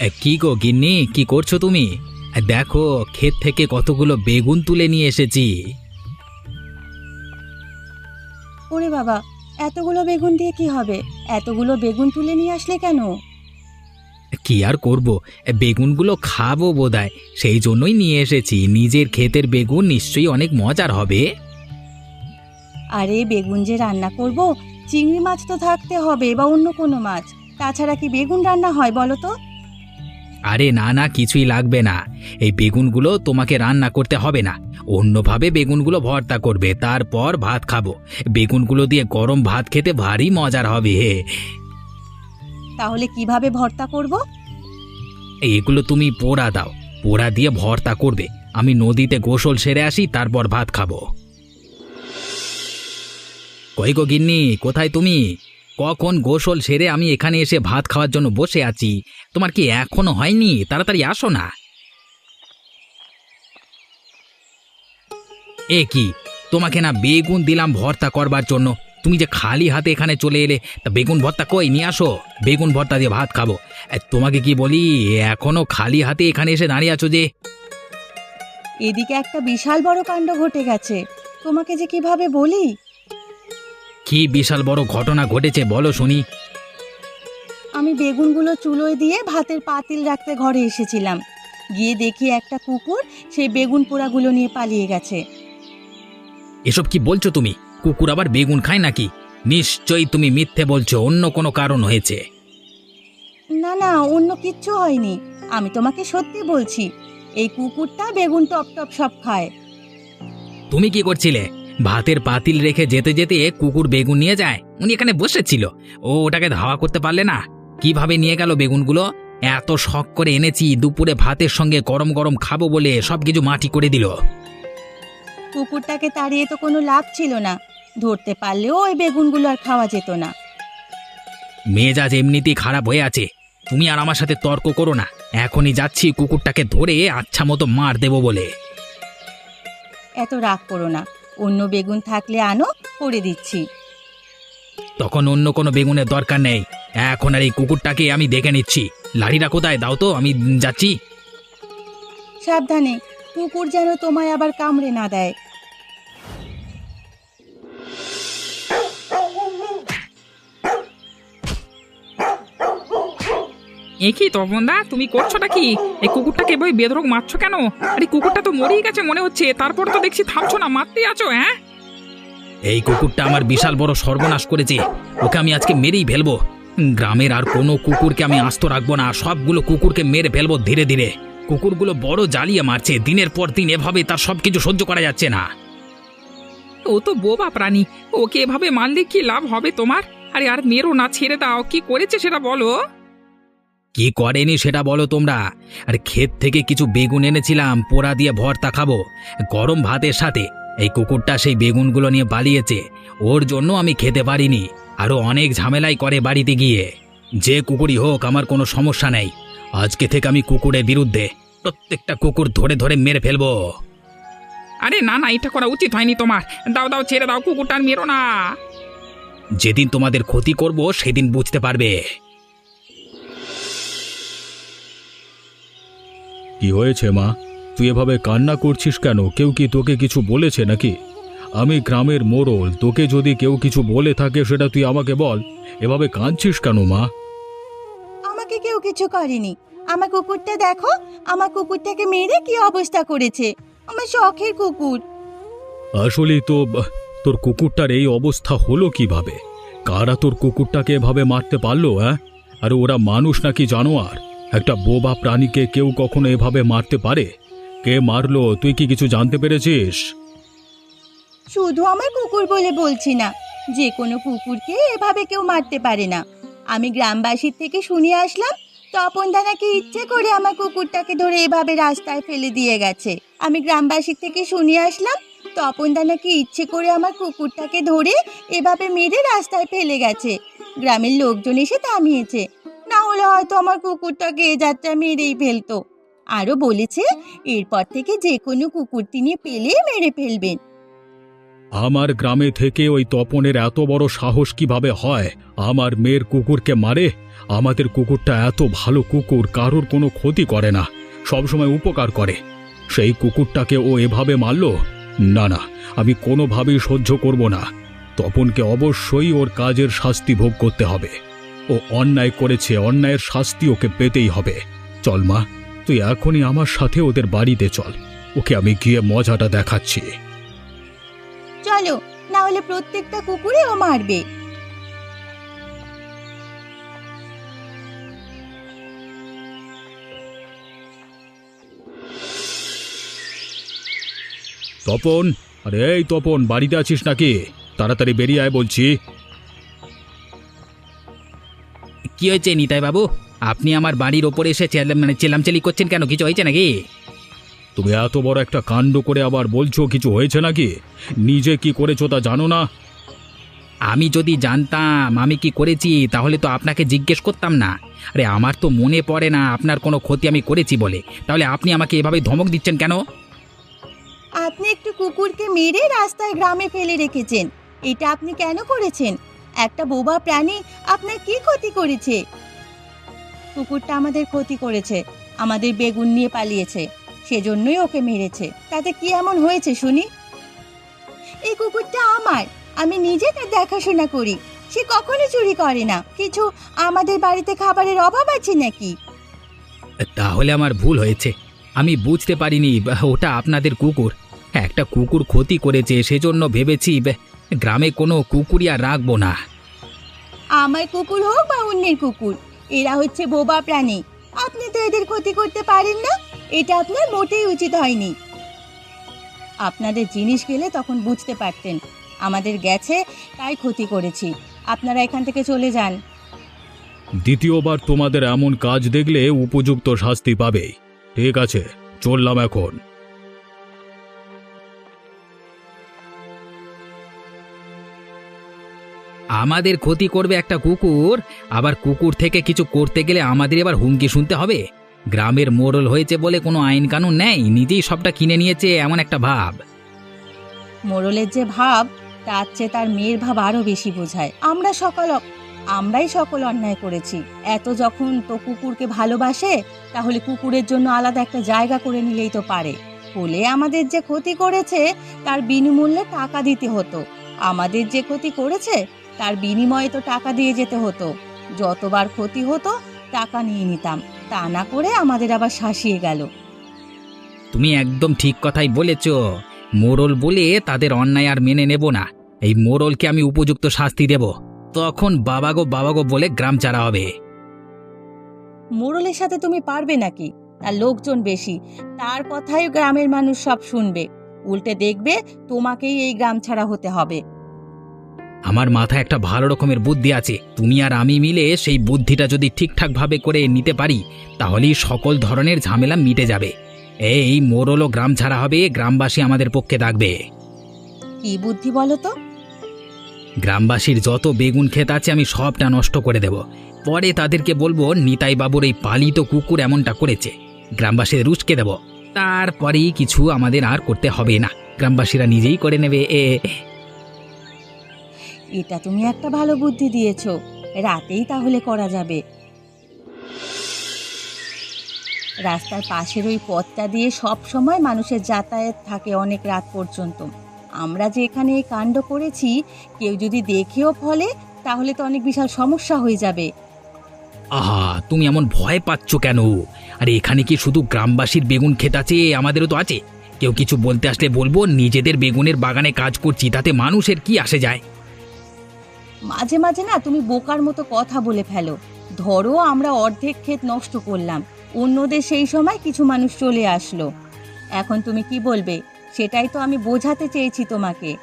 কি গো গিন্নি? কি করছ তুমি? দেখো ক্ষেত থেকে কতগুলো বেগুন তুলে নিয়ে এসেছি। ওরে বাবা এতগুলো বেগুন দিয়ে কি হবে? এতগুলো বেগুন তুলে নিয়ে আসলে কেন? কি আর করব? বেগুনগুলো খাব বোধহয়। সেই জন্যই নিয়ে এসেছি। নিজের ক্ষেতের বেগুন নিশ্চয়ই অনেক মজার হবে। আরে বেগুন যে রান্না করব চিংড়ি মাছ তো থাকতে হবে বা অন্য কোনো মাছ। তাছাড়া কি বেগুন রান্না হয় বলো তো? আরে না না কিছুই লাগবে না। এই বেগুনগুলো তোমাকে রান্না করতে হবে না। অন্যভাবে বেগুনগুলো ভর্তা করবে তারপর ভাত খাব। বেগুনগুলো দিয়ে গরম ভাত খেতে ভারী মজার হবে হে। তাহলে কীভাবে ভর্তা করব? এগুলো তুমি পোড়া দাও পোড়া দিয়ে ভর্তা করবে। আমি নদীতে গোসল সেরে আসি তারপর ভাত খাব। কই গো গিন্নি কোথায় তুমি? কখন গোসল সেরে আমি এখানে এসে ভাত খাওয়ার জন্য বসে আছি? তোমার কি এখনও হয়নি? তাড়াতাড়ি আসো না। এ কি? তোমাকে না বেগুন দিলাম ভর্তা করবার জন্য। তুমি যে খালি হাতে এখানে চলে এলে, তা বেগুন ভর্তা কই? নিয়ে আসো। বেগুন ভর্তা দিয়ে ভাত খাব। তোমাকে কি বলি, এখনও খালি হাতে এখানে এসে দাঁড়িয়ে আছো যে? এদিকে একটা বিশাল বড় কাণ্ড ঘটে গেছে। তোমাকে যে কীভাবে বলি? কি বিশাল বড় ঘটনা ঘটেছে বলো শুনি। আমি বেগুনগুলো চুলোয় দিয়ে ভাতের পাতিল রাখতে ঘরে এসেছিলাম। গিয়ে দেখি একটা কুকুর সেই বেগুন পোড়াগুলো নিয়ে পালিয়ে গেছে। এসব কি বলছো তুমি? কুকুর আবার বেগুন খায় নাকি? নিশ্চয়ই তুমি মিথ্যে বলছো অন্য কোনো কারণ হয়েছে। না না অন্য কিচ্ছু হয়নি। আমি তোমাকে সত্যি বলছি এই কুকুরটা বেগুন টপ টপ সব খায়। তুমি কি করছিলে? ভাতের পাতিল রেখে যেতে যেতে কুকুর বেগুন নিয়ে যায়। উনি এখানে বসেছিল। ও ওটাকে ধাওয়া করতে পারলে না। কীভাবে নিয়ে গেল বেগুনগুলো? এত শখ করে এনেছি দুপুরে ভাতের সঙ্গে গরম গরম খাব বলে সবকিছু মাটি করে দিল। কুকুরটাকে তাড়িয়ে তো কোনো লাভ ছিল না। ধরতে পারলেও ওই বেগুনগুলো আর খাওয়া যেত না। মেজাজ এমনিতেই খারাপ হয়ে আছে। তুমি আর আমার সাথে তর্ক করো না। এখনই যাচ্ছি কুকুরটাকে ধরে আচ্ছা মতো মার দেবো বলে। এত রাগ করো না। অন্য বেগুন থাকলে আনো করে দিচ্ছি। তখন অন্য কোনো বেগুনের দরকার নেই। এখন আর এই কুকুরটাকে আমি দেখে নিচ্ছি। লাড়িরা কোথায়? দাও তো আমি যাচ্ছি। সাবধানে কুকুর যেন তোমায় আবার কামড়ে না দেয়। এ কি তপনদা তুমি করছোটা কি? এই কুকুরটাকে এভাবে বেধরক মারছো কেন? আরে কুকুরটা তো মরেই গেছে মনে হচ্ছে তারপর তো দেখছি থামছো না মারতেই আছো হ্যাঁ? এই কুকুরটা আমার বিশাল বড় সর্বনাশ করেছে ওকে আমি আজকে মেরেই ফেলব। গ্রামের আর কোনো কুকুরকে আমি আস্ত রাখব না সবগুলো কুকুরকে মেরে ফেলব ধীরে ধীরে। কুকুরগুলো বড় জ্বালিয়ে মারছে দিনের পর দিন এভাবে তার সবকিছু সহ্য করা যাচ্ছে না। ও তো বোবা প্রাণী ওকে এভাবে মারলে কি লাভ হবে তোমার? আরে আর মেরো না ছেড়ে দাও কি করেছে সেটা বলো? কি করেনি সেটা বলো তোমরা। আর ক্ষেত থেকে কিছু বেগুন এনেছিলাম পোড়া দিয়ে ভর্তা খাব। গরম ভাতের সাথে। এই কুকুরটা সেই বেগুনগুলো নিয়ে পালিয়েছে। ওর জন্য আমি খেতে পারিনি। আরও অনেক ঝামেলাই করে বাড়িতে গিয়ে। যে কুকুরই হোক আমার কোনো সমস্যা নেই। আজকে থেকে আমি কুকুরের বিরুদ্ধে প্রত্যেকটা কুকুর ধরে ধরে মেরে ফেলব। আরে না না এটা করা উচিত হয়নি তোমার। দাও দাও ছেড়ে দাও কুকুরটা আর মেরো না। যেদিন তোমাদের ক্ষতি করব সেদিন বুঝতে পারবে। কি হয়েছে মা? তুই এভাবে কান্না করছিস কেন? কেউ কি তোকে কিছু বলেছে নাকি? আমি গ্রামের মোড়ল তোকে যদি কেউ কিছু বলে থাকে সেটা তুই আমাকে বল। এভাবে কাঁদছিস কেন মা? আমাকে কেউ কিছু করেনি। আমার কুকুরটা দেখো আমার কুকুরটাকে মেরে কি অবস্থা করেছে। আমার শখের কুকুর। আসলেই তো বাহ, তোর কুকুরটার এই অবস্থা হলো কীভাবে? কারা তোর কুকুরটাকে এভাবে মারতে পারল হ্যাঁ? আর ওরা মানুষ নাকি জানোয়ার? একটা বোবা প্রাণীকে কেউ কখনো এভাবে মারতে পারে? কে মারলো? তুই কি কিছু জানতে পেরেছিস? শুধু আমার কুকুর বলে বলছি না। যে কোনো কুকুরকে এভাবে কেউ মারতে পারে না। আমি গ্রামবাসীর থেকে শুনে আসলাম, তপন দাদাকে ইচ্ছে করে আমার কুকুরটাকে ধরে এভাবে রাস্তায় ফেলে দিয়ে গেছে। আমি গ্রামবাসীর থেকে শুনে আসলাম, তপন দাদাকে ইচ্ছে করে আমার কুকুরটাকে ধরে এভাবে মেরে রাস্তায় ফেলে গেছে। গ্রামের লোকজন এসে থামিয়েছে। না হলে হয়তো আমার কুকুরটাকে এ যাত্রা মেরেই ফেলতো। আরও বলেছে, এরপর থেকে যে কোনো কুকুর তিনি পেলে মেরে ফেলবেন। আমার গ্রামে থেকে ওই তপনের এত বড় সাহস কীভাবে হয়? আমার মেয়ের কুকুরকে মারে? আমাদের কুকুরটা এত ভালো কুকুর, কারোর কোনো ক্ষতি করে না। সবসময় উপকার করে। সেই কুকুরটাকে ও এভাবে মারল? না না, আমি কোনোভাবেই সহ্য করব না। তপনকে অবশ্যই ওর কাজের শাস্তি ভোগ করতে হবে। ও অন্যায় করেছে অন্যায়ের শাস্তি ওকে পেতেই হবে। চল মা তুই এখনই আমার সাথে ওদের বাড়িতে চল। ওকে আমি গিয়ে মজাটা দেখাচ্ছি। চলো না হলে প্রত্যেকটা কুকুরে ও মারবে। তপন আরে এই তপন বাড়িতে আছিস নাকি? তাড়াতাড়ি বেরিয়ে আয় বলছি। কি হয়েছে নিতাই বাবু? আপনি আমার বাড়ির ওপরে এসে চেলা- মানে চেলামচেলি করছেন কেন? কিছু হয়েছে নাকি? তুমি এত বড় একটা কাণ্ড করে আবার বলছো কিছু হয়েছে নাকি? নিজে কি করেছ তা জানো না? আমি যদি জানতাম আমি কি করেছি তাহলে তো আপনাকে জিজ্ঞেস করতাম না। আরে আমার তো মনে পড়ে না আপনার কোনো ক্ষতি আমি করেছি বলে। তাহলে আপনি আমাকে এভাবে ধমক দিচ্ছেন কেন? আপনি একটু কুকুরকে মেরে রাস্তায় গ্রামে ফেলে রেখেছেন। এটা আপনি কেন করেছেন? একটা বোবা প্রাণী আপনার কি ক্ষতি করেছে? কুকুরটা আমাদের ক্ষতি করেছে, আমাদের বেগুন নিয়ে পালিয়েছে, সেজন্যই ওকে মেরেছে। তাতে কি এমন হয়েছে শুনি? এই কুকুরটা আমার, আমি নিজে তার দেখাশোনা করি। সে কখনো চুরি করে না। কিছু আমাদের বাড়িতে খাবারের অভাব আছে নাকি? তাহলে আমার ভুল হয়েছে। আমি বুঝতে পারিনি ওটা আপনাদের কুকুর। একটা কুকুর ক্ষতি করেছে, সেজন্য ভেবেছি গ্রামে কোনো কুকুরই আর রাখব না। আমার কুকুর হোক বা অন্যের কুকুর এরা হচ্ছে বোবা প্রাণী। আপনি তো এদের ক্ষতি করতে পারেন না এটা আপনার মোটেই উচিত হয়নি। আপনাদের জিনিস গেলে তখন বুঝতে পারতেন আমাদের গেছে তাই ক্ষতি করেছি। আপনারা এখান থেকে চলে যান। দ্বিতীয়বার তোমাদের এমন কাজ দেখলে উপযুক্ত শাস্তি পাবে। ঠিক আছে চললাম এখন। আমাদের ক্ষতি করবে একটা কুকুর, আবার কুকুর থেকে কিছু করতে গেলে আমাদের এবার হুমকি শুনতে হবে। গ্রামের মোড়ল হয়েছে বলে কোনো আইন কানুন নেই, নিজেই সবটা কিনে নিয়েছে এমন একটা ভাব। মোড়লের যে ভাব, তার চেয়ে তার মেয়ের ভাব আরও বেশি বোঝায়। আমরা সকল আমরাই সকল অন্যায় করেছি। এত যখন তো কুকুরকে ভালোবাসে, তাহলে কুকুরের জন্য আলাদা একটা জায়গা করে নিলেই তো পারে। বলে আমাদের যে ক্ষতি করেছে, তার বিনিমূল্যে টাকা দিতে হতো। আমাদের যে ক্ষতি করেছে তার বিনিময়ে তো টাকা দিয়ে যেতে হতো। যতবার ক্ষতি হতো টাকা নিয়ে নিতাম। তা না করে আমাদের আবার শাসিয়ে গেল। তুমি একদম ঠিক কথাই বলেছ। মোড়ল বলে তাদের অন্যায় আর মেনে নেব না। এই মোড়লকে আমি উপযুক্ত শাস্তি দেব। তখন বাবাগো বাবাগো বলে গ্রাম চারা হবে। মোড়লের সাথে তুমি পারবে নাকি? তার লোকজন বেশি। তার কথাই গ্রামের মানুষ সব শুনবে। উল্টে দেখবে তোমাকেই এই গ্রাম ছাড়া হতে হবে। আমার মাথায় একটা ভালো রকমের বুদ্ধি আছে। তুমি আর আমি মিলে সেই বুদ্ধিটা যদি ঠিকঠাকভাবে করে নিতে পারি তাহলেই সকল ধরনের ঝামেলা মিটে যাবে। এই মোড়লও গ্রাম ছাড়া হবে গ্রামবাসী আমাদের পক্ষে থাকবে কি বুদ্ধি বলো তো? গ্রামবাসীর যত বেগুন ক্ষেত আছে আমি সবটা নষ্ট করে দেব। পরে তাদেরকে বলব নিতাই বাবুর এই পালিত কুকুর এমনটা করেছে। গ্রামবাসীদের উস্কে দেব। তারপরেই কিছু আমাদের আর করতে হবে না। গ্রামবাসীরা নিজেই করে নেবে এ এটা তুমি একটা ভালো বুদ্ধি দিয়েছ। রাতেই তাহলে করা যাবে। রাস্তার পাশের ওই পথটা দিয়ে সব সময় মানুষের যাতায়াত থাকে অনেক রাত পর্যন্ত। আমরা যে এখানে এই কাণ্ড করেছি, কেউ যদি দেখেও ফলে, তাহলে তো অনেক বিশাল সমস্যা হয়ে যাবে। আহা, তুমি এমন ভয় পাচ্ছ কেন? আর, এখানে কি শুধু গ্রামবাসীর বেগুন ক্ষেত আছে? আমাদেরও তো আছে। কেউ কিছু বলতে আসলে বলব, নিজেদের বেগুনের বাগানে কাজ করছি, তাতে মানুষের কি আসে যায়? মাঝে মাঝে না তুমি বোকার মতো কথা বলে ফেলো। ধরো আমরা অর্ধেক ক্ষেত নষ্ট করলাম, অন্যদের সেই সময় কিছু মানুষ চলে আসলো। এখন তুমি কি বলবে? সেটাই তো আমি বোঝাতে চেয়েছি তোমাকে।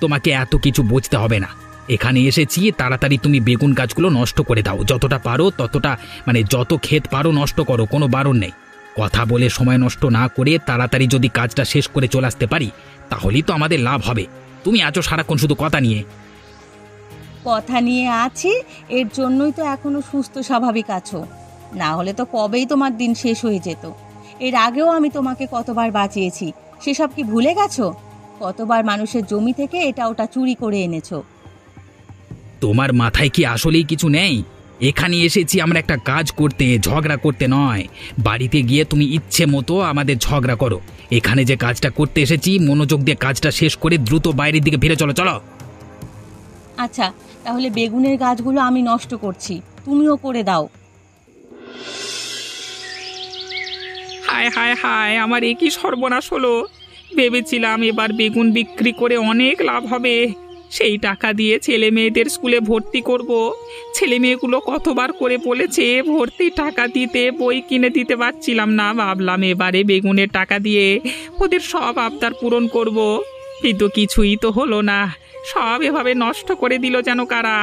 তোমাকে এত কিছু বুঝতে হবে না। এখানে এসেছি, তাড়াতাড়ি তুমি বেগুন গাছগুলো নষ্ট করে দাও। যতটা পারো, ততটা মানে যত ক্ষেত পারো, নষ্ট করো, কোনো বারণ নেই। কথা বলে সময় নষ্ট না করে তাড়াতাড়ি যদি কাজটা শেষ করে চলে আসতে পারি, তাহলেই তো আমাদের লাভ হবে। তুমি আছো সারাক্ষণ শুধু কথা নিয়ে কথা নিয়ে আছি এর জন্যই তো এখনও সুস্থ স্বাভাবিক আছো। না হলে তো কবেই তোমার দিন শেষ হয়ে যেত। এর আগেও আমি তোমাকে কতবার বাঁচিয়েছি সেসব কি ভুলে গেছো? কতবার মানুষের জমি থেকে এটা ওটা চুরি করে এনেছো? তোমার মাথায় কি আসলেই কিছু নেই? এখানে এসেছি আমরা একটা কাজ করতে ঝগড়া করতে নয়। বাড়িতে গিয়ে তুমি ইচ্ছে মতো আমাদের ঝগড়া করো। এখানে যে কাজটা করতে এসেছি মনোযোগ দিয়ে কাজটা শেষ করে দ্রুত বাইরের দিকে ফিরে চলো চলো। আচ্ছা তাহলে বেগুনের গাছগুলো আমি নষ্ট করছি। তুমিও করে দাও। হায় হায় হায়, আমার একই সর্বনাশ হলো। ভেবেছিলাম এবার বেগুন বিক্রি করে অনেক লাভ হবে। সেই টাকা দিয়ে ছেলে মেয়েদের স্কুলে ভর্তি করব। ছেলে মেয়েগুলো কতবার করে বলেছে, ভর্তি টাকা দিতে, বই কিনে দিতে পারছিলাম না। ভাবলাম এবারে বেগুনের টাকা দিয়ে ওদের সব আবদার পূরণ করব। কিন্তু কিছুই তো হলো না। সব এভাবে নষ্ট করে দিল যেন কারা?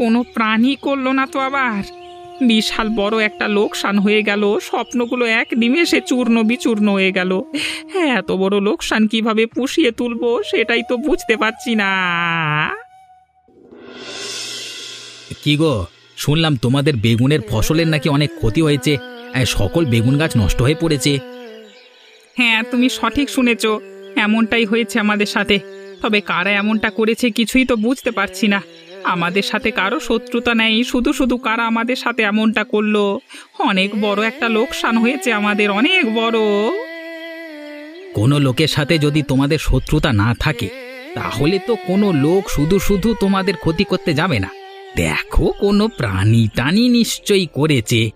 কোনো প্রাণী করল না তো আবার। বিশাল বড় একটা লোকসান হয়ে গেল স্বপ্নগুলো এক নিমেষে চূর্ণ বিচূর্ণ হয়ে গেল। হ্যাঁ এত বড় লোকসান কীভাবে পুষিয়ে তুলবো সেটাই তো বুঝতে পারছি না। কি গো শুনলাম তোমাদের বেগুনের ফসলের নাকি অনেক ক্ষতি হয়েছে। সকল বেগুন গাছ নষ্ট হয়ে পড়েছে। হ্যাঁ তুমি সঠিক শুনেছ। এমনটাই হয়েছে আমাদের সাথে। তবে কারা এমনটা করেছে কিছুই তো বুঝতে পারছি না। আমাদের সাথে কারও শত্রুতা নেই, শুধু শুধু কারা আমাদের সাথে এমনটা করল। অনেক বড় একটা লোকসান হয়েছে আমাদের, অনেক বড়। কোনো লোকের সাথে যদি তোমাদের শত্রুতা না থাকে, তাহলে তো কোনো লোক শুধু শুধু তোমাদের ক্ষতি করতে যাবে না। দেখো, কোনো প্রাণী টানি নিশ্চয়ই করেছে।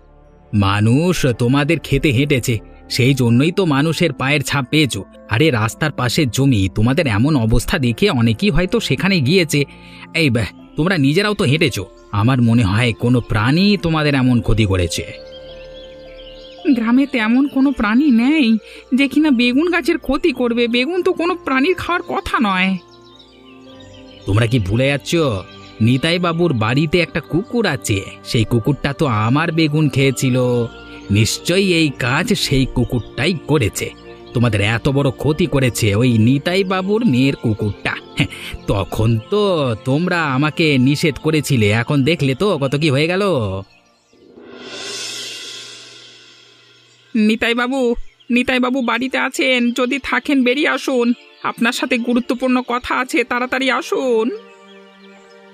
মানুষ তোমাদের খেতে হেঁটেছে। সেই জন্যই তো মানুষের পায়ের ছাপ পেয়েছ। আরে রাস্তার পাশের জমি তোমাদের এমন অবস্থা দেখে অনেকেই হয়তো সেখানে গিয়েছে। এই ব্যাহ, তোমরা নিজেরাও তো হেঁটেছো। আমার মনে হয় কোনো প্রাণী তোমাদের এমন ক্ষতি করেছে। গ্রামে তেমন কোনো প্রাণী নেই যে কিনা বেগুন গাছের ক্ষতি করবে। বেগুন তো কোনো প্রাণীর খাওয়ার কথা নয়। তোমরা কি ভুলে যাচ্ছ? নিতাই বাবুর বাড়িতে একটা কুকুর আছে। সেই কুকুরটা তো আমার বেগুন খেয়েছিল। নিশ্চয়ই এই কাজ সেই কুকুরটাই করেছে। তোমাদের এত বড় ক্ষতি করেছে ওই নিতাই বাবুর মেয়ের কুকুরটা। হ্যাঁ, তখন তো তোমরা আমাকে নিষেধ করেছিলে এখন দেখলে তো কত কি হয়ে গেল। নিতাই বাবু নিতাই বাবু বাড়িতে আছেন যদি থাকেন বেরিয়ে আসুন। আপনার সাথে গুরুত্বপূর্ণ কথা আছে তাড়াতাড়ি আসুন।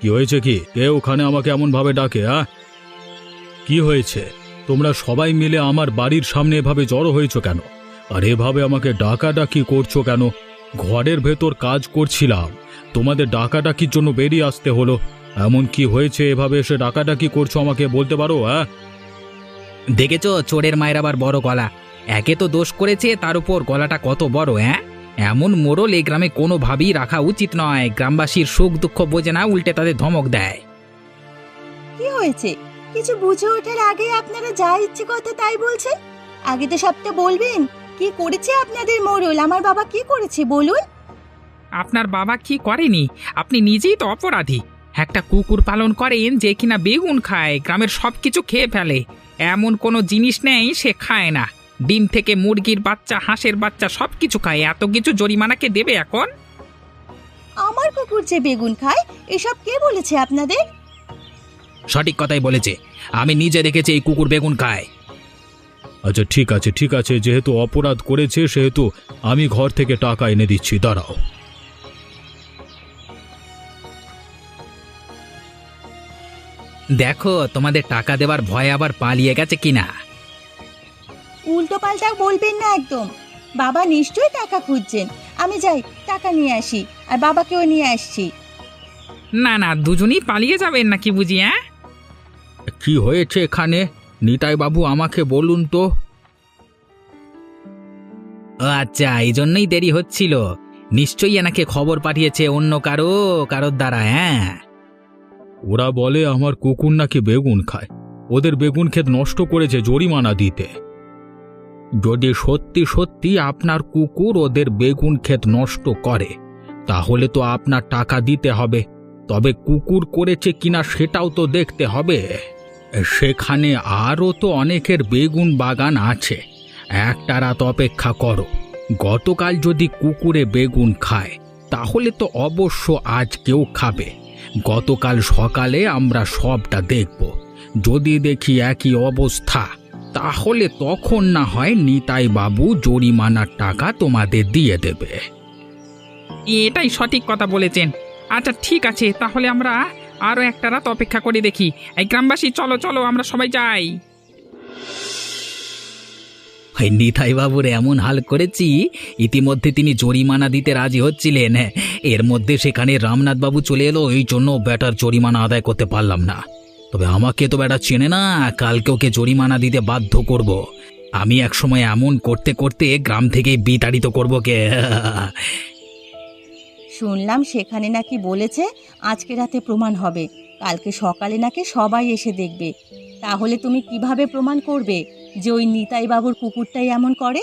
কি হয়েছে কি? কে ওখানে আমাকে এমন ভাবে ডাকে আ কি হয়েছে? তোমরা সবাই মিলে আমার বাড়ির সামনে এভাবে জড়ো হয়েছো কেন? আর এভাবে আমাকে ডাকাডাকি করছ কেন? ঘরের ভেতর কাজ করছিলাম। তোমাদের ডাকাডাকির জন্য বেরিয়ে আসতে হলো। এমন কি হয়েছে এভাবে এসে ডাকাডাকি করছ আমাকে বলতে পারো হ্যাঁ? দেখেছ চোরের মায়ের আবার বড় গলা। একে তো দোষ করেছে তার উপর গলাটা কত বড় হ্যাঁ? এমন মোড়ল এই গ্রামে কোনোভাবেই রাখা উচিত নয়। গ্রামবাসীর সুখ দুঃখ বোঝে না উল্টে তাদের ধমক দেয়। কি হয়েছে? কিছু বুঝে ওঠার আগে আপনারা যা ইচ্ছে কথা তাই বলছেন? আগে তো সবটা বলবেন। কি করেছে আপনাদের মোড়ল? আমার বাবা কি করেছে বলুন? আপনার বাবা কি করেনি? আপনি নিজেই তো অপরাধী। একটা কুকুর পালন করেন যে কিনা বেগুন খায় গ্রামের সব কিছু খেয়ে ফেলে। এমন কোনো জিনিস নেই সে খায় না। ডিম থেকে মুরগির বাচ্চা হাঁসের বাচ্চা সব কিছু খায়। এত কিছু জরিমানাকে দেবে এখন? আমার কুকুর যে বেগুন খায় এসব কে বলেছে আপনাদের? সঠিক কথাই বলেছে। আমি নিজে দেখেছি এই কুকুর বেগুন খায়। আচ্ছা ঠিক আছে ঠিক আছে যেহেতু অপরাধ করেছে সেহেতু আমি ঘর থেকে টাকা এনে দিচ্ছি দাঁড়াও। দেখো তোমাদের টাকা দেওয়ার ভয় আবার পালিয়ে গেছে কিনা? উল্টো পাল্টা বলবেন না একদম। বাবা নিশ্চয়ই টাকা খুঁজছেন। আমি যাই টাকা নিয়ে আসি আর বাবাকেও নিয়ে আসছি। না না দুজনেই পালিয়ে যাবেন নাকি বুঝি হ্যাঁ? কি হয়েছে এখানে? নিতাই বাবু আমাকে বলুন তো। আচ্ছা এই জন্যই দেরি হচ্ছিল। নিশ্চয়ই এনাকে খবর পাঠিয়েছে অন্য কারও কারোর দ্বারা হ্যাঁ? ওরা বলে আমার কুকুর নাকি বেগুন খায়। ওদের বেগুন ক্ষেত নষ্ট করেছে জরিমানা দিতে। যদি সত্যি সত্যি আপনার কুকুর ওদের বেগুন ক্ষেত নষ্ট করে তাহলে তো আপনার টাকা দিতে হবে। তবে কুকুর করেছে কিনা সেটাও তো দেখতে হবে। সেখানে আরও তো অনেকের বেগুন বাগান আছে। একটা রাত অপেক্ষা করো। গতকাল যদি কুকুরে বেগুন খায়, তাহলে তো অবশ্য আজ কেউ খাবে। গতকাল সকালে আমরা সবটা দেখব। যদি দেখি একই অবস্থা, তাহলে তখন না হয় নিতাই বাবু জরিমানার টাকা তোমাদের দিয়ে দেবে। এটাই সঠিক কথা বলেছেন। আচ্ছা ঠিক আছে, তাহলে আমরা আরও একটা রাত অপেক্ষা করে দেখি। এই গ্রামবাসী, চলো চলো, আমরা সবাই যাই। ওই নিতাই বাবুর এমন হাল করেছি, ইতিমধ্যে তিনি জরিমানা দিতে রাজি হচ্ছিলেন। এর মধ্যে সেখানে রামনাথ বাবু চলে এলো, এই জন্য ব্যাটার জরিমানা আদায় করতে পারলাম না। তবে আমাকে তো ব্যাটা চেনে না, কালকে ওকে জরিমানা দিতে বাধ্য করব। আমি একসময় এমন করতে করতে গ্রাম থেকে বিতাড়িত করব কে? শুনলাম সেখানে নাকি বলেছে আজকে রাতে প্রমাণ হবে। কালকে সকালে নাকি সবাই এসে দেখবে। তাহলে তুমি কীভাবে প্রমাণ করবে যে ওই নিতাই বাবুর কুকুরটাই এমন করে?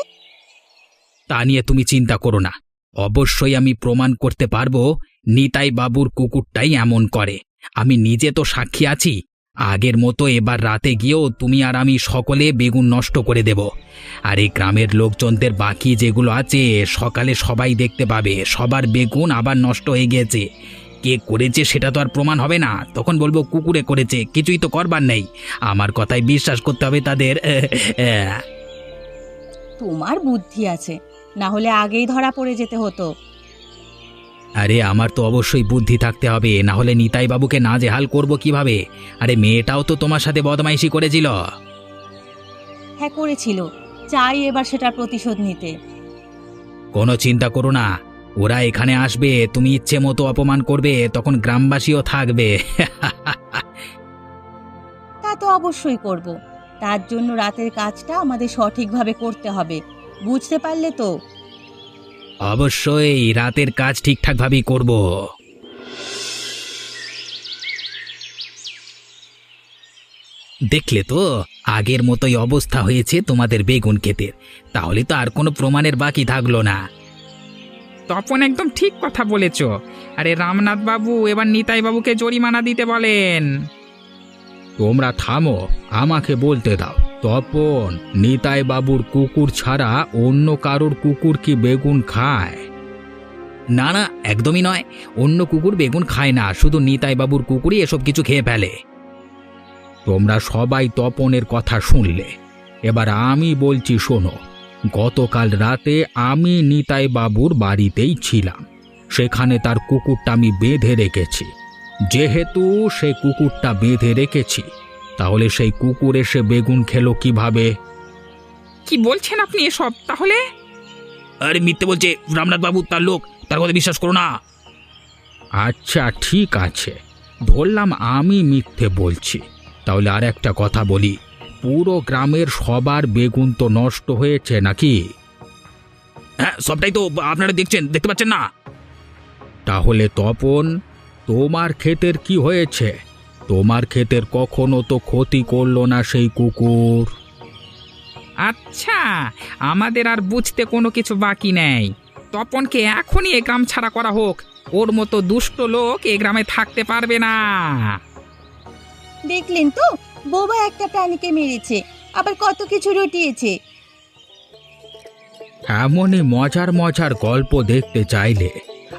তা নিয়ে তুমি চিন্তা করো না। অবশ্যই আমি প্রমাণ করতে পারব নিতাই বাবুর কুকুরটাই এমন করে। আমি নিজে তো সাক্ষী আছি আগের মতো এবার রাতে গিয়েও তুমি আর আমি সকলে বেগুন নষ্ট করে দেব। আর এই গ্রামের লোকজনদের বাকি যেগুলো আছে, সকালে সবাই দেখতে পাবে। সবার বেগুন আবার নষ্ট হয়ে গিয়েছে। কে করেছে সেটা তো আর প্রমাণ হবে না। তখন বলব, কুকুরে করেছে। কিছুই তো করবার নেই। আমার কথায় বিশ্বাস করতে হবে তাদের। তোমার বুদ্ধি আছে। না হলে আগেই ধরা পড়ে যেতে হতো। আরে আমার তো অবশ্যই বুদ্ধি থাকতে হবে না হলে নিতাই বাবুকে নাজেহাল করব কীভাবে? আরে মেয়েটাও তো তোমার সাথে বদমাইশি করেছিল। হ্যাঁ করেছিল। চাই এবার সেটা প্রতিশোধ নিতে। কোনো চিন্তা করো না ওরা এখানে আসবে তুমি ইচ্ছে মতো অপমান করবে তখন গ্রামবাসীও থাকবে। তা তো অবশ্যই করব। তার জন্য রাতের কাজটা আমাদের সঠিকভাবে করতে হবে। বুঝতে পারলে তো? অবশ্যই রাতের কাজ ঠিকঠাকভাবেই করব। দেখলে তো আগের মতোই অবস্থা হয়েছে তোমাদের বেগুন ক্ষেতের। তাহলে তো আর কোনো প্রমাণের বাকি থাকল না। তপন একদম ঠিক কথা বলেছ। আরে রামনাথ বাবু এবার নিতাই বাবুকে জরিমানা দিতে বলেন। তোমরা থামো আমাকে বলতে দাও। তপন নিতাই বাবুর কুকুর ছাড়া অন্য কারোর কুকুর কি বেগুন খায়? না না, একদমই নয়। অন্য কুকুর বেগুন খায় না, শুধু নিতাই বাবুর কুকুরই এসব কিছু খেয়ে ফেলে। তোমরা সবাই তপনের কথা শুনলে। এবার আমি বলছি, শোনো, গতকাল রাতে আমি নিতাই বাবুর বাড়িতেই ছিলাম। সেখানে তার কুকুরটা আমি বেঁধে রেখেছি। যেহেতু সে কুকুরটা বেঁধে রেখেছি তাহলে সেই কুকুর এসে বেগুন খেলো কীভাবে? কি বলছেন আপনি এসব তাহলে? আরে মিথ্যে বলছে রামনাথ বাবু তার লোক তার কথা বিশ্বাস করো না। আচ্ছা ঠিক আছে। ধরলাম আমি মিথ্যে বলছি। তাহলে আর একটা কথা বলি পুরো গ্রামের সবার বেগুন তো নষ্ট হয়েছে নাকি? হ্যাঁ সবটাই তো আপনারা দেখছেন দেখতে পাচ্ছেন না? তাহলে তপন তোমার ক্ষেতের কি হয়েছে? তোমার ক্ষেতের কখনো তো ক্ষতি করল না সেই কুকুর। আচ্ছা আমাদের আর বুঝতে কোনো কিছু বাকি নেই। তপনকে এখনই এ গ্রাম ছাড়া করা হোক। ওর মতো দুষ্ট লোক এ গ্রামে থাকতে পারবে না। দেখলেন তো বোবা একটা প্রাণীকে মেরেছে আবার কত কিছু রটিয়েছে। এমনই মজার মজার গল্প দেখতে চাইলে